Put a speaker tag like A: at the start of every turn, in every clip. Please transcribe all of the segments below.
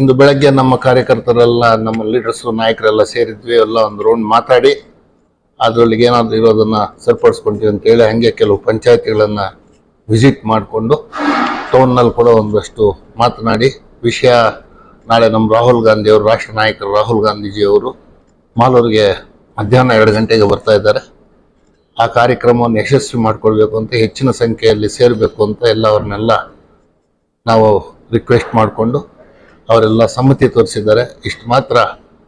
A: ಇಂದು ಬೆಳಗ್ಗೆ ನಮ್ಮ ಕಾರ್ಯಕರ್ತರೆಲ್ಲ, ನಮ್ಮ ಲೀಡರ್ಸ್ ನಾಯಕರೆಲ್ಲ ಸೇರಿದ್ವಿ, ಎಲ್ಲ ಒಂದು ರೌಂಡ್ ಮಾತಾಡಿ, ಅದರೊಳಗೆ ಏನಾದರೂ ಇರೋದನ್ನ ಸರಿಪಡಿಸ್ಕೊಂತೀವಿ ಅಂತೇಳಿ ಹಂಗೆ ಕೆಲವು ಪಂಚಾಯತಿಗಳನ್ನ ವಿಸಿಟ್ ಮಾಡಿಕೊಂಡು ಟೌನ್ನಲ್ಲಿ ಕೂಡ ಒಂದಷ್ಟು ಮಾತನಾಡಿ, ವಿಷಯ ನಾಳೆ ನಮ್ಮ ರಾಹುಲ್ ಗಾಂಧಿ ಅವರು, ರಾಷ್ಟ್ರ ನಾಯಕರು ರಾಹುಲ್ ಗಾಂಧೀಜಿಯವರು ಮಾಲೂರಿಗೆ ಮಧ್ಯಾಹ್ನ ಎರಡು ಗಂಟೆಗೆ ಬರ್ತಾ ಇದ್ದಾರೆ. ಆ ಕಾರ್ಯಕ್ರಮವನ್ನು ಯಶಸ್ವಿ ಮಾಡಿಕೊಳ್ಬೇಕು ಅಂತ, ಹೆಚ್ಚಿನ ಸಂಖ್ಯೆಯಲ್ಲಿ ಸೇರಬೇಕು ಅಂತ ಎಲ್ಲ ಅವ್ರನ್ನೆಲ್ಲ ನಾವು ರಿಕ್ವೆಸ್ಟ್ ಮಾಡಿಕೊಂಡು ಅವರೆಲ್ಲ ಸಮ್ಮತಿ ತೋರಿಸಿದ್ದಾರೆ. ಇಷ್ಟು ಮಾತ್ರ.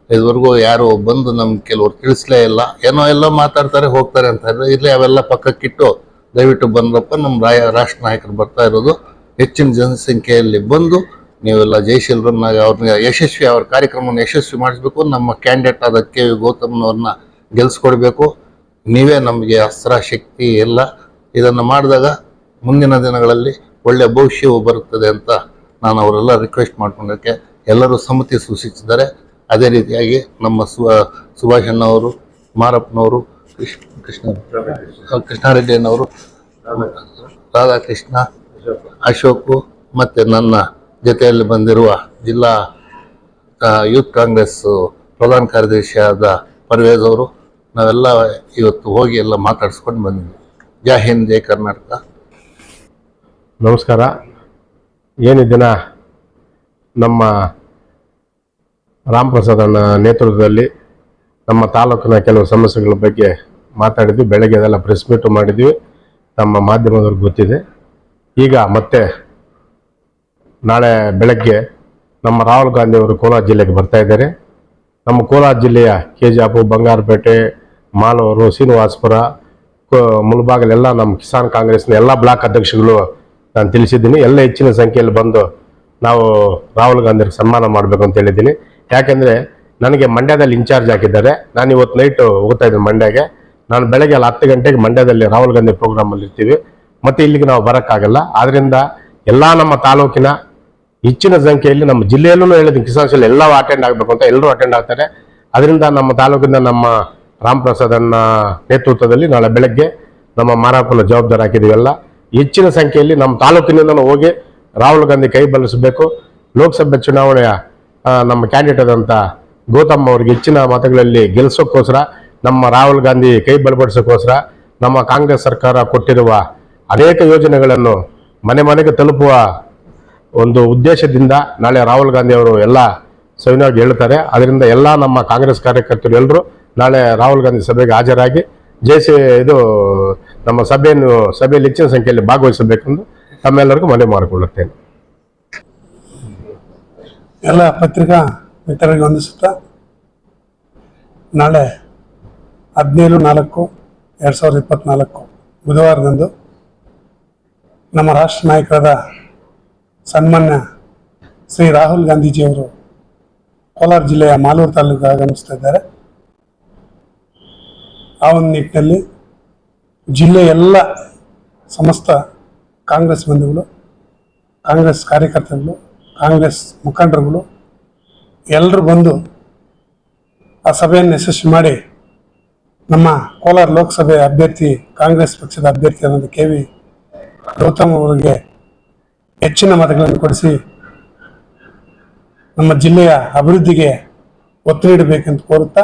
A: ಇದುವರೆಗೂ ಯಾರು ಬಂದು ನಮ್ಗೆ ಕೆಲವರು ತಿಳಿಸ್ಲೇ ಇಲ್ಲ. ಏನೋ ಎಲ್ಲ ಮಾತಾಡ್ತಾರೆ, ಹೋಗ್ತಾರೆ ಅಂತ ಹೇಳಿದ್ರೆ ಇಲ್ಲಿ ಅವೆಲ್ಲ ಪಕ್ಕಕ್ಕಿಟ್ಟು ದಯವಿಟ್ಟು ಬಂದ್ರಪ್ಪ ನಮ್ಮ ರಾಯ, ರಾಷ್ಟ್ರ ನಾಯಕರು ಬರ್ತಾ ಇರೋದು. ಹೆಚ್ಚಿನ ಜನಸಂಖ್ಯೆಯಲ್ಲಿ ಬಂದು ನೀವೆಲ್ಲ ಜಯಶೀಲರನ್ನ ಅವ್ರನ್ನ ಯಶಸ್ವಿ, ಅವ್ರ ಕಾರ್ಯಕ್ರಮವನ್ನು ಯಶಸ್ವಿ ಮಾಡಿಸ್ಬೇಕು. ನಮ್ಮ ಕ್ಯಾಂಡಿಡೇಟ್ ಆದ ಕೆ ವಿ ಗೌತಮ್ನವ್ರನ್ನ ಗೆಲ್ಸ್ಕೊಡ್ಬೇಕು. ನೀವೇ ನಮಗೆ ಅಸ್ತ್ರ ಶಕ್ತಿ ಎಲ್ಲ ಇದನ್ನು ಮಾಡಿದಾಗ ಮುಂದಿನ ದಿನಗಳಲ್ಲಿ ಒಳ್ಳೆಯ ಭವಿಷ್ಯವು ಬರುತ್ತದೆ ಅಂತ ನಾನು ಅವರೆಲ್ಲ ರಿಕ್ವೆಸ್ಟ್ ಮಾಡ್ಕೊಂಡಕ್ಕೆ ಎಲ್ಲರೂ ಸಮ್ಮತಿ ಸೂಚಿಸಿದ್ದಾರೆ. ಅದೇ ರೀತಿಯಾಗಿ ನಮ್ಮ ಸುಭ ಸುಭಾಷ್ ಮಾರಪ್ಪನವರು, ಕೃಷ್ಣ ಕೃಷ್ಣ, ಕೃಷ್ಣಾರೆಡ್ಡಿಯನ್ನವರು, ರಾಧಾಕೃಷ್ಣ, ಅಶೋಕು ಮತ್ತು ನನ್ನ ಜೊತೆಯಲ್ಲಿ ಬಂದಿರುವ ಜಿಲ್ಲಾ ಯೂತ್ ಕಾಂಗ್ರೆಸ್ ಪ್ರಧಾನ ಕಾರ್ಯದರ್ಶಿಯಾದ ಪರ್ವೇಜ್ ಅವರು, ನಾವೆಲ್ಲ ಇವತ್ತು ಹೋಗಿ ಎಲ್ಲ ಮಾತಾಡಿಸ್ಕೊಂಡು ಬಂದಿದ್ವಿ ಜೈ ಹಿಂದ್, ಜೈ ಕರ್ನಾಟಕ.
B: ನಮಸ್ಕಾರ. ಏನು ನಮ್ಮ ರಾಮ್ ಪ್ರಸಾದನ ನೇತೃತ್ವದಲ್ಲಿ ನಮ್ಮ ತಾಲೂಕಿನ ಕೆಲವು ಸಮಸ್ಯೆಗಳ ಬಗ್ಗೆ ಮಾತಾಡಿದ್ವಿ. ಬೆಳಗ್ಗೆ ಅದೆಲ್ಲ ಪ್ರೆಸ್ ಮೀಟು ಮಾಡಿದ್ವಿ. ನಮ್ಮ ಮಾಧ್ಯಮದವ್ರಿಗೆ ಗೊತ್ತಿದೆ. ಈಗ ಮತ್ತೆ ನಾಳೆ ಬೆಳಗ್ಗೆ ನಮ್ಮ ರಾಹುಲ್ ಗಾಂಧಿ ಅವರು ಕೋಲಾರ ಜಿಲ್ಲೆಗೆ ಬರ್ತಾ ಇದ್ದಾರೆ. ನಮ್ಮ ಕೋಲಾರ ಜಿಲ್ಲೆಯ K G F Bangarapete, Malur, Srinivaspur ಮುಲ್ಬಾಗಲೆಲ್ಲ ನಮ್ಮ ಕಿಸಾನ್ ಕಾಂಗ್ರೆಸ್ನ ಎಲ್ಲ ಬ್ಲಾಕ್ ಅಧ್ಯಕ್ಷಗಳು ನಾನು ತಿಳಿಸಿದ್ದೀನಿ. ಎಲ್ಲ ಹೆಚ್ಚಿನ ಸಂಖ್ಯೆಯಲ್ಲಿ ಬಂದು ನಾವು ರಾಹುಲ್ ಗಾಂಧಿಗೆ ಸನ್ಮಾನ ಮಾಡಬೇಕು ಅಂತ ಹೇಳಿದ್ದೀನಿ. ಯಾಕೆಂದರೆ ನನಗೆ ಮಂಡ್ಯದಲ್ಲಿ ಇನ್ಚಾರ್ಜ್ ಹಾಕಿದ್ದಾರೆ ನಾನು ಇವತ್ತು ನೈಟು ಹೋಗ್ತಾ ಇದ್ದೀನಿ ಮಂಡ್ಯಗೆ. ನಾನು ಬೆಳಗ್ಗೆ ಅಲ್ಲಿ ಹತ್ತು ಗಂಟೆಗೆ ಮಂಡ್ಯದಲ್ಲಿ ರಾಹುಲ್ ಗಾಂಧಿ ಪ್ರೋಗ್ರಾಮಲ್ಲಿ ಇರ್ತೀವಿ. ಮತ್ತು ಇಲ್ಲಿಗೆ ನಾವು ಬರೋಕ್ಕಾಗಲ್ಲ. ಆದ್ದರಿಂದ ಎಲ್ಲ ನಮ್ಮ ತಾಲೂಕಿನ ಹೆಚ್ಚಿನ ಸಂಖ್ಯೆಯಲ್ಲಿ ನಮ್ಮ ಜಿಲ್ಲೆಯಲ್ಲೂ ಹೇಳಿದ್ದೀನಿ. ಕಿಸಾನ್ ಶಾಲೆ ಎಲ್ಲ ಅಟೆಂಡ್ ಆಗಬೇಕು ಅಂತ ಎಲ್ಲರೂ ಅಟೆಂಡ್ ಆಗ್ತಾರೆ. ಅದರಿಂದ ನಮ್ಮ ತಾಲೂಕಿನ ನಮ್ಮ ರಾಮ್ ಪ್ರಸಾದನ್ನ ನೇತೃತ್ವದಲ್ಲಿ ನಾಳೆ ಬೆಳಗ್ಗೆ ನಮ್ಮ ಮಾರಾಪನ ಜವಾಬ್ದಾರಿ ಹಾಕಿದ್ದೀವೆಲ್ಲ ಹೆಚ್ಚಿನ ಸಂಖ್ಯೆಯಲ್ಲಿ ನಮ್ಮ ತಾಲೂಕಿನಿಂದ ಹೋಗಿ ರಾಹುಲ್ ಗಾಂಧಿ ಕೈ ಬಲಿಸಬೇಕು. ಲೋಕಸಭೆ ಚುನಾವಣೆಯ ನಮ್ಮ ಕ್ಯಾಂಡಿಡೇಟ್ ಆದಂಥ ಗೌತಮ್ ಅವ್ರಿಗೆ ಹೆಚ್ಚಿನ ಮತಗಳಲ್ಲಿ ಗೆಲ್ಲಿಸೋಕ್ಕೋಸ್ಕರ ನಮ್ಮ ರಾಹುಲ್ ಗಾಂಧಿ ಕೈ ಬಲಪಡಿಸೋಕ್ಕೋಸ್ಕರ ನಮ್ಮ ಕಾಂಗ್ರೆಸ್ ಸರ್ಕಾರ ಕೊಟ್ಟಿರುವ ಅನೇಕ ಯೋಜನೆಗಳನ್ನು ಮನೆ ಮನೆಗೆ ತಲುಪುವ ಒಂದು ಉದ್ದೇಶದಿಂದ ನಾಳೆ ರಾಹುಲ್ ಗಾಂಧಿ ಅವರು ಎಲ್ಲ ಸವಿನವಾಗಿ ಹೇಳ್ತಾರೆ. ಅದರಿಂದ ಎಲ್ಲ ನಮ್ಮ ಕಾಂಗ್ರೆಸ್ ಕಾರ್ಯಕರ್ತರು ಎಲ್ಲರೂ ನಾಳೆ ರಾಹುಲ್ ಗಾಂಧಿ ಸಭೆಗೆ ಹಾಜರಾಗಿ ಜೈಸಿ ಇದು ನಮ್ಮ ಸಭೆಯನ್ನು, ಸಭೆಯಲ್ಲಿ ಹೆಚ್ಚಿನ ಸಂಖ್ಯೆಯಲ್ಲಿ ಭಾಗವಹಿಸಬೇಕೆಂದು ತಮ್ಮೆಲ್ಲರಿಗೂ ಮನವಿ ಮಾಡಿಕೊಳ್ಳುತ್ತೇನೆ.
C: ಎಲ್ಲ ಪತ್ರಿಕಾ ಮಿತ್ರರಿಗೆ ವಂದಿಸುತ್ತಾ, ನಾಳೆ ಹದಿನೇಳು ನಾಲ್ಕು ಎರಡು ಸಾವಿರದ ಇಪ್ಪತ್ತ್ನಾಲ್ಕು ಬುಧವಾರದಂದು ನಮ್ಮ ರಾಷ್ಟ್ರ ನಾಯಕರಾದ ಸನ್ಮಾನ್ಯ ಶ್ರೀ ರಾಹುಲ್ ಗಾಂಧೀಜಿಯವರು ಕೋಲಾರ ಜಿಲ್ಲೆಯ ಮಾಲೂರು ತಾಲೂಕು ಆಗಮಿಸ್ತಾ ಇದ್ದಾರೆ. ಆ ಒಂದು ನಿಟ್ಟಿನಲ್ಲಿ ಜಿಲ್ಲೆಯ ಎಲ್ಲ ಸಮಸ್ತ ಕಾಂಗ್ರೆಸ್ ಬಂಧುಗಳು, ಕಾಂಗ್ರೆಸ್ ಕಾರ್ಯಕರ್ತರುಗಳು, ಕಾಂಗ್ರೆಸ್ ಮುಖಂಡರುಗಳು ಎಲ್ಲರೂ ಬಂದು ಆ ಸಭೆಯನ್ನು ಯಶಸ್ವಿ ಮಾಡಿ ನಮ್ಮ ಕೋಲಾರ ಲೋಕಸಭೆ ಅಭ್ಯರ್ಥಿ, ಕಾಂಗ್ರೆಸ್ ಪಕ್ಷದ ಅಭ್ಯರ್ಥಿ ಆದಂಥ ಕೆ ವಿ ಗೌತಮ್ ಅವರಿಗೆ ಹೆಚ್ಚಿನ ಮತಗಳನ್ನು ಕೊಡಿಸಿ ನಮ್ಮ ಜಿಲ್ಲೆಯ ಅಭಿವೃದ್ಧಿಗೆ ಒತ್ತು ನೀಡಬೇಕೆಂದು ಕೋರುತ್ತಾ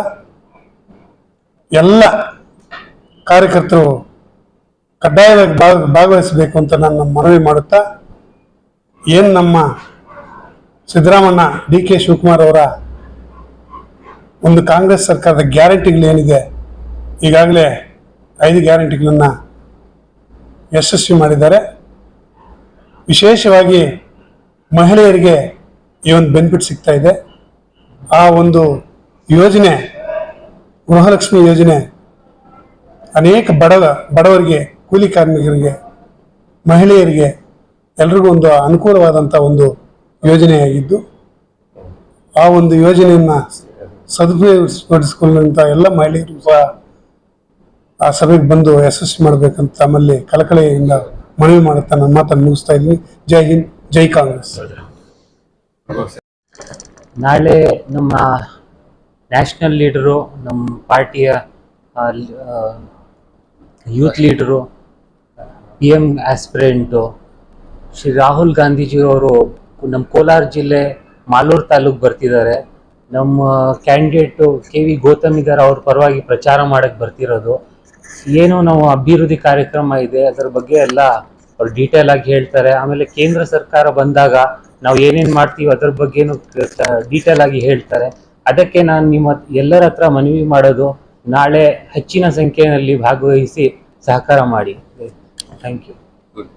C: ಎಲ್ಲ ಕಾರ್ಯಕರ್ತರು ಕಡ್ಡಾಯವಾಗಿ ಭಾಗ, ಭಾಗವಹಿಸಬೇಕು ಅಂತ ನಾನು ಮನವಿ ಮಾಡುತ್ತಾ, ಏನು ನಮ್ಮ ಸಿದ್ದರಾಮಣ್ಣ ಡಿ ಕೆ ಶಿವಕುಮಾರ್ ಅವರ ಒಂದು ಕಾಂಗ್ರೆಸ್ ಸರ್ಕಾರದ ಗ್ಯಾರಂಟಿಗಳೇನಿದೆ ಈಗಾಗಲೇ ಐದು ಗ್ಯಾರಂಟಿಗಳನ್ನು ಯಶಸ್ವಿ ಮಾಡಿದ್ದಾರೆ. ವಿಶೇಷವಾಗಿ ಮಹಿಳೆಯರಿಗೆ ಈ ಒಂದು ಬೆನಿಫಿಟ್ ಸಿಗ್ತಾ ಇದೆ. ಆ ಒಂದು ಯೋಜನೆ, ಗೃಹಲಕ್ಷ್ಮಿ ಯೋಜನೆ ಅನೇಕ ಬಡ ಬಡವರಿಗೆ ಕೂಲಿ ಕಾರ್ಮಿಕರಿಗೆ, ಮಹಿಳೆಯರಿಗೆ ಎಲ್ರಿಗೂ ಒಂದು ಅನುಕೂಲವಾದಂಥ ಒಂದು ಯೋಜನೆಯಾಗಿದ್ದು, ಆ ಒಂದು ಯೋಜನೆಯನ್ನು ಸದುಪಯೋಗಪಡಿಸಿಕೊಳ್ಳುವಂಥ ಎಲ್ಲ ಮಹಿಳೆಯರು ಸಹ ಆ ಸಭೆಗೆ ಬಂದು ಯಶಸ್ವಿ ಮಾಡಬೇಕಂತ ತಮ್ಮಲ್ಲಿ ಕಳಕಳಿಯಿಂದ ಮನವಿ ಮಾಡುತ್ತಾ ನನ್ನ ಮಾತನ್ನು ಮುಗಿಸ್ತಾ ಇದ್ದೀನಿ. ಜೈ ಹಿಂದ್, ಜೈ ಕಾಂಗ್ರೆಸ್.
D: ನಾಳೆ ನಮ್ಮ ನ್ಯಾಷನಲ್ ಲೀಡರು, ನಮ್ಮ ಪಾರ್ಟಿಯ youth leader P M aspirant Shri Rahul ಗಾಂಧೀಜಿಯವರು ನಮ್ಮ ಕೋಲಾರ ಜಿಲ್ಲೆ ಮಾಲೂರು ತಾಲೂಕ್ ಬರ್ತಿದ್ದಾರೆ. ನಮ್ಮ ಕ್ಯಾಂಡಿಡೇಟು ಕೆ ವಿ ಗೌತಮಿಗಾರ್ ಅವ್ರ ಪರವಾಗಿ ಪ್ರಚಾರ ಮಾಡಕ್ಕೆ ಬರ್ತಿರೋದು. ಏನು ನಾವು ಅಭಿವೃದ್ಧಿ ಕಾರ್ಯಕ್ರಮ ಇದೆ, ಅದರ ಬಗ್ಗೆ ಎಲ್ಲ ಅವ್ರು ಡೀಟೇಲ್ ಆಗಿ ಹೇಳ್ತಾರೆ. ಆಮೇಲೆ ಕೇಂದ್ರ ಸರ್ಕಾರ ಬಂದಾಗ ನಾವು ಏನೇನು ಮಾಡ್ತೀವಿ, ಅದ್ರ ಬಗ್ಗೆನು ಡೀಟೇಲ್ ಆಗಿ ಹೇಳ್ತಾರೆ. ಅದಕ್ಕೆ ನಾನು ನಿಮ್ಮ ಎಲ್ಲರ ಹತ್ರ ಮನವಿ ಮಾಡೋದು, ನಾಳೆ ಹೆಚ್ಚಿನ ಸಂಖ್ಯೆಯಲ್ಲಿ ಭಾಗವಹಿಸಿ ಸಹಕಾರ ಮಾಡಿ. Thank you.
A: Good.